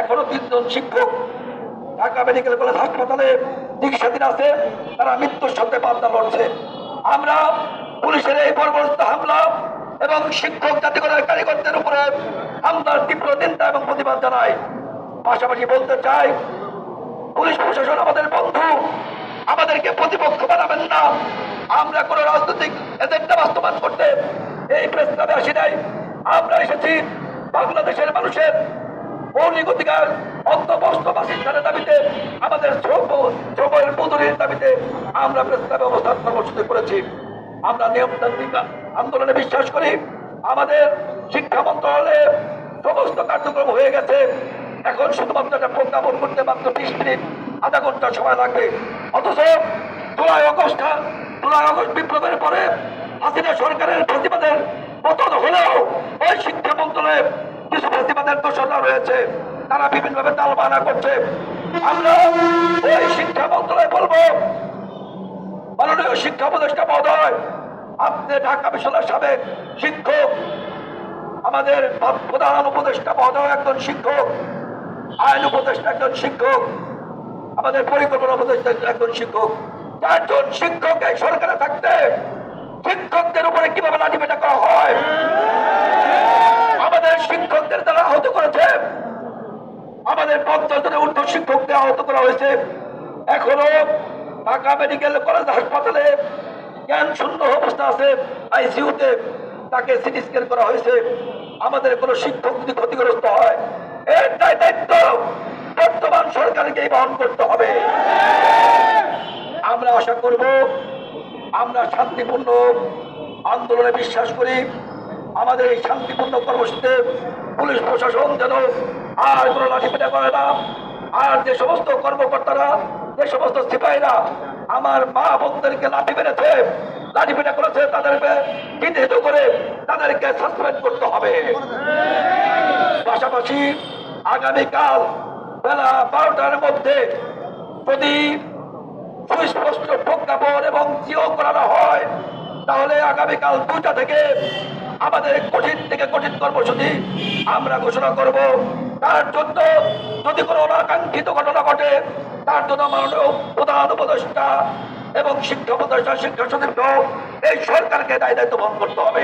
এখনও তিনজন শিক্ষক ঢাকা মেডিকেল কলেজ হাসপাতালে চিকিৎসাধীন আছে, তারা মৃত্যুর সাথে পাল্টা লড়ছে। আমরা পুলিশের এই বর্বরতা হামলা এবং শিক্ষক জাতিগণের কারিগরদের উপরে হামলার তীব্র নিন্দা এবং প্রতিবাদ জানাই। পাশাপাশি বলতে চাই, পুলিশ প্রশাসন আমাদের বন্ধু, আমাদেরকে প্রতিপক্ষ বানাবেন না। আমরা কোন রাজনৈতিক এজেন্ডা বাস্তবায়ন করতে এই প্রেস ক্লাবে আসি নাই। আমরা এসেছি বাংলাদেশের মানুষের মৌলিক অধিকার অন্তবস্ত বাসিন্দারের দাবিতে, আমাদের শ্রম শ্রমের মজুরির দাবিতে আমরা প্রেস অবস্থান কর্মসূচি করেছি। আমরা নিয়মতান্ত্রিক আন্দোলনে বিশ্বাস করি, আমাদের শিক্ষা মন্ত্রণালয়ে সমস্ত কার্যক্রম হয়ে গেছে। এখন শুধুমাত্র একটা প্রজ্ঞাপন করতে মাত্র বিশ মিনিট, আধা ঘণ্টা সময় লাগবে। অথচ জুলাই, অগস্ট জুলাই, অগস্ট বিপ্লবের পরে হাসিনা সরকারের প্রতিবাদের রয়েছে তারা বিভিন্নভাবে তালবানা করছে। আমরা ওই শিক্ষা মন্ত্রণালয় বলব, মাননীয় শিক্ষা উপদেষ্টা মহোদয়, আপনি ঢাকা বিশ্ববিদ্যালয়ের সাবেক শিক্ষক, আমাদের প্রধান উপদেষ্টা মহোদয় একজন শিক্ষক, আইন উপদেষ্টা একজন শিক্ষক, আমাদের পরিকল্পনা উপদেষ্টা একজন শিক্ষক। চারজন শিক্ষক এই সরকারে থাকতে শিক্ষকদের উপরে কীভাবে লাঠি পেটা করা হয় আমাদের শিক্ষকদের দ্বারা আহত করেছে আমাদের পঞ্চাশ জনের ঊর্ধ্ব শিক্ষকদের আহত করা হয়েছে। এখনও ঢাকা মেডিকেল কলেজ হাসপাতালে জ্ঞান শূন্য অবস্থা আছে, আইসিইউতে তাকে সিটি স্ক্যান করা হয়েছে। আমাদের কোনো শিক্ষক যদি ক্ষতিগ্রস্ত হয়, এর দায় দায়িত্ব বর্তমান সরকারকে বহন করতে হবে। আমরা আশা করব, আমরা শান্তিপূর্ণ আন্দোলনে বিশ্বাস করি। আমাদের এই শান্তিপূর্ণ কর্মসূচিতে পুলিশ প্রশাসন যেন আর কোনো লাঠিপেটা করে না, আর যে সমস্ত কর্মকর্তারা, যে সমস্ত সিপাহীরা আমার মা বোনদেরকে লাঠি মেরেছে, লাঠি পেটা করেছে, তাদেরকে চিহ্নিত করে তাদেরকে সাসপেন্ড করতে হবে। পাশাপাশি আগামীকাল বেলা বারোটার মধ্যে যদি সুস্পষ্ট প্রজ্ঞাপন এবং জিও করানো হয়, তাহলে আগামীকাল দুটা থেকে আমাদের কঠিন থেকে কঠিন কর্মসূচি আমরা ঘোষণা করব। তার জন্য যদি কোনো অনাকাঙ্ক্ষিত ঘটনা ঘটে, তার জন্য মাননীয় প্রধান উপদেষ্টা এবং শিক্ষা উপদেষ্টা শিক্ষা সচিব, এই সরকারকে দায় দায়িত্ব বহন করতে হবে।